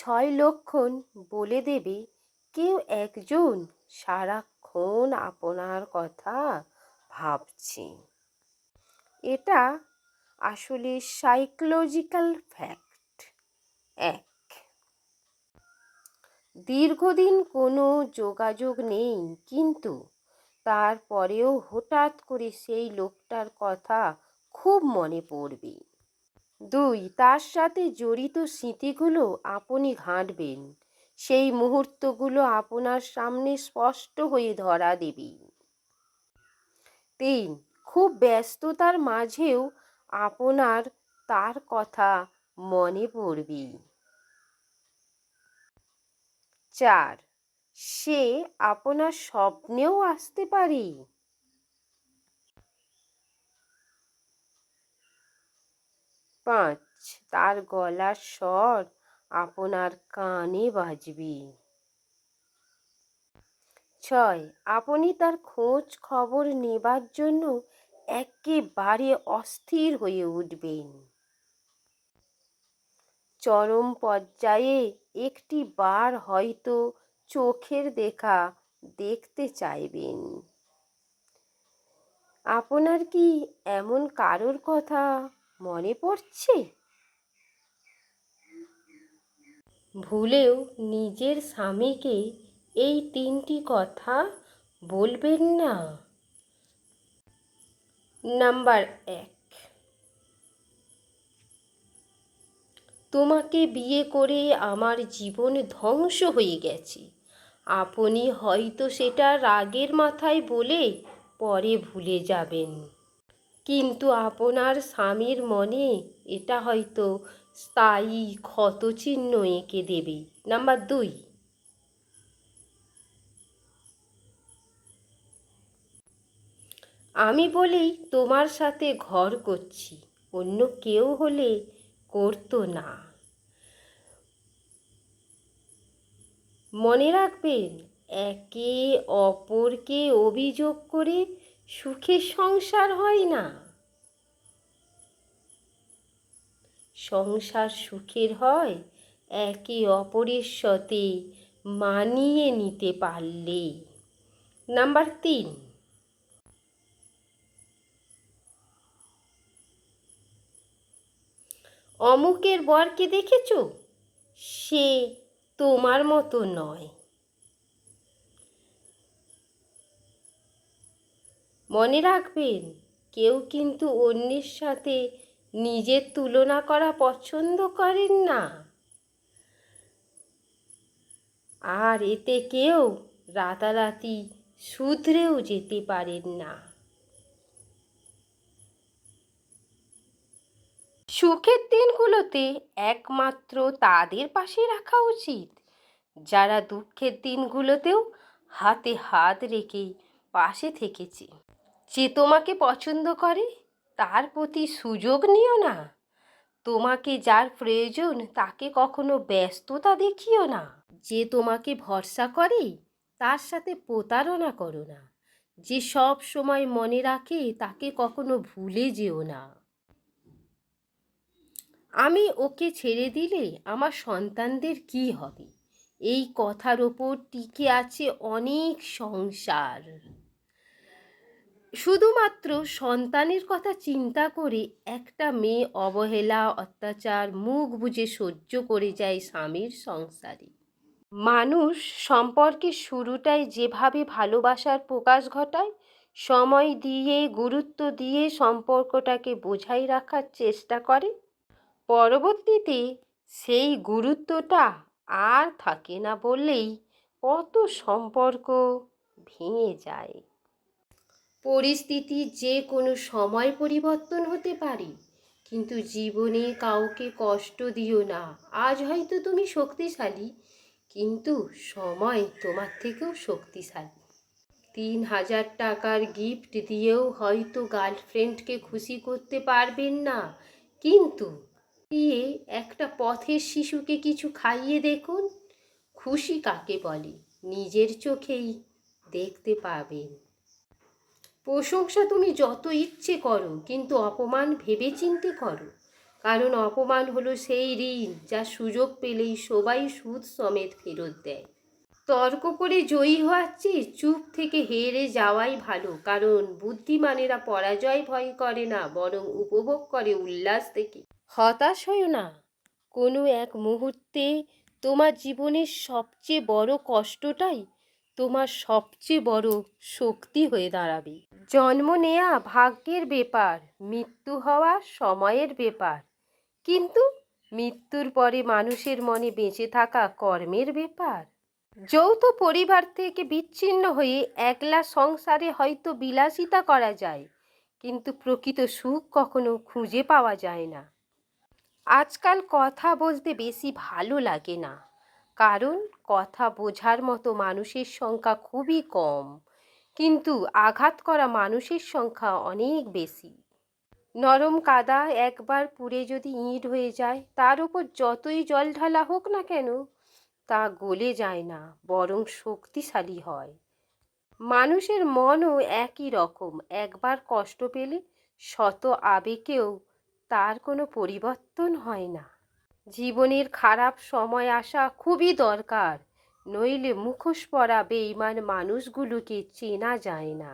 ছয় লক্ষণ বলে দেবে, কেউ একজন সারাক্ষণ আপনার কথা ভাবছে। এটা আসলে সাইকোলজিক্যাল ফ্যাক্ট এক, দীর্ঘদিন কোনো যোগাযোগ নেই, কিন্তু তারপরেও হঠাৎ করে সেই লোকটার কথা খুব মনে পড়বে। দুই, তার সাথে জড়িত স্মৃতিগুলো আপনি ঘাঁটবেন। সেই মুহূর্তগুলো আপনার সামনে স্পষ্ট হয়ে ধরা দেবে। তিন, খুব ব্যস্ততার মাঝেও আপনার তার কথা মনে পড়বে। চার, সে আপনার স্বপ্নেও আসতে পারে। পাঁচ। তার গলার স্বর আপনার কানে বাজবে। ছয়। আপনি তার খোঁজ খবর নেবার জন্য একেবারে অস্থির হয়ে উঠবেন। চরম পর্যায়ে একটি বার হয়তো চোখের দেখা দেখতে চাইবেন। আপনার কি এমন কারোর কথা মনে পড়ছে? ভুলেও নিজের স্বামীকে এই তিনটি কথা বলবেন না। নাম্বার এক। তোমাকে বিয়ে করে আমার জীবন ধ্বংস হয়ে গেছে। আপনি হয়তো সেটা রাগের মাথায় বলে পরে ভুলে যাবেন। কিন্তু আপনার স্বামীর মনে এটা হয়তো স্থায়ী ক্ষতচিহ্ন এঁকে দেবে। নাম্বার দুই। আমি বলেই তোমার সাথে ঘর করছি, অন্য কেউ হলে করতো না। মনে রাখবেন, একে অপরকে অভিযোগ করে সুখের সংসার হয় না। সংসার সুখের হয় একে অপরের সাথে মানিয়ে নিতে পারলে। নাম্বার তিন। অমুকের বরকে দেখেছ? সে তোমার মতো নয়। মনে রাখবেন, কেউ কিন্তু অন্যের সাথে নিজের তুলনা করা পছন্দ করেন না। আর এতে কেউ রাতারাতি শুধরেও যেতে পারেন না। সুখের দিনগুলোতে একমাত্র তাদের পাশে রাখা উচিত। যারা দুঃখের দিনগুলোতেও হাতে হাত রেখে পাশে থেকেছে। যে তোমাকে পছন্দ করে, তার প্রতি সুযোগ নিও না। তোমাকে যার প্রয়োজন, তাকে কখনো ব্যস্ততা দেখিও না। যে তোমাকে ভরসা করে, তার সাথে প্রতারণা করো না। যে সব সময় মনে রাখে, তাকে কখনো ভুলে যেও না। আমি ওকে ছেড়ে দিলে আমার সন্তানদের কি হবে? এই কথার ওপর টিকে আছে অনেক সংসার। শুধুমাত্র সন্তানের কথা চিন্তা করে একটা মেয়ে অবহেলা, অত্যাচার, মুখ বুজে সহ্য করে যায় স্বামীর সংসারে। মানুষ সম্পর্কের শুরুটাই যেভাবে ভালোবাসার প্রকাশ ঘটায়, সময় দিয়ে, গুরুত্ব দিয়ে সম্পর্কটাকে বোঝাই রাখার চেষ্টা করে। পরবর্তীতে সেই গুরুত্বটা আর থাকে না বললেই কত সম্পর্ক ভেঙে যায়। পরিস্থিতি যে কোনো সময় পরিবর্তন হতে পারে। কিন্তু জীবনে কাউকে কষ্ট দিও না। আজ হয়তো তুমি শক্তিশালী, কিন্তু সময় তোমার থেকেও শক্তিশালী। তিন হাজার টাকার গিফট দিয়েও হয়তো গার্লফ্রেন্ডকে খুশি করতে পারবেন না। কিন্তু দিয়ে একটা পথের শিশুকে কিছু খাইয়ে দেখুন। খুশি কাকে বলে? নিজের চোখেই দেখতে পাবেন। প্রশংসা তুমি যত ইচ্ছে করো, কিন্তু অপমান ভেবে চিনতে করো। কারণ অপমান হলো সেই ঋণ যা সুযোগ পেলেই সবাই সুদ সমেত ফেরত দেয়। তর্ক করে জয়ী হওয়ার চেয়ে চুপ থেকে হেরে যাওয়াই ভালো, কারণ বুদ্ধিমানেরা পরাজয় ভয় করে না, বরং উপভোগ করে উল্লাস থেকে। হতাশ হও না। কোনো এক মুহূর্তে তোমার জীবনের সবচেয়ে বড় কষ্টটাই তোমার সবচেয়ে বড় শক্তি হয়ে দাঁড়াবে। জন্ম নেয়া ভাগ্যের ব্যাপার, মৃত্যু হওয়া সময়ের ব্যাপার। কিন্তু মৃত্যুর পরে মানুষের মনে বেঁচে থাকা কর্মের ব্যাপার। যৌথ পরিবার থেকে বিচ্ছিন্ন হয়ে একলা সংসারে হয়তো বিলাসিতা করা যায়, কিন্তু প্রকৃত সুখ কখনো খুঁজে পাওয়া যায় না। আজকাল কথা বলতে বেশি ভালো লাগে না। কারণ কথা বোঝার মতো মানুষের সংখ্যা খুবই কম। কিন্তু আঘাত করা মানুষের সংখ্যা অনেক বেশি। নরম কাদা একবার পুড়ে যদি ইঁট হয়ে যায়, তার উপর যতই জল ঢালা হোক না কেন, তা গলে যায় না, বরং শক্তিশালী হয়। মানুষের মনও একই রকম। একবার কষ্ট পেলে শত আবেগেও তার কোনো পরিবর্তন হয় না। জীবনের খারাপ সময় আসা খুবই দরকার নইলে মুখোশ পরা বেইমান মানুষগুলোকে চেনা যায় না।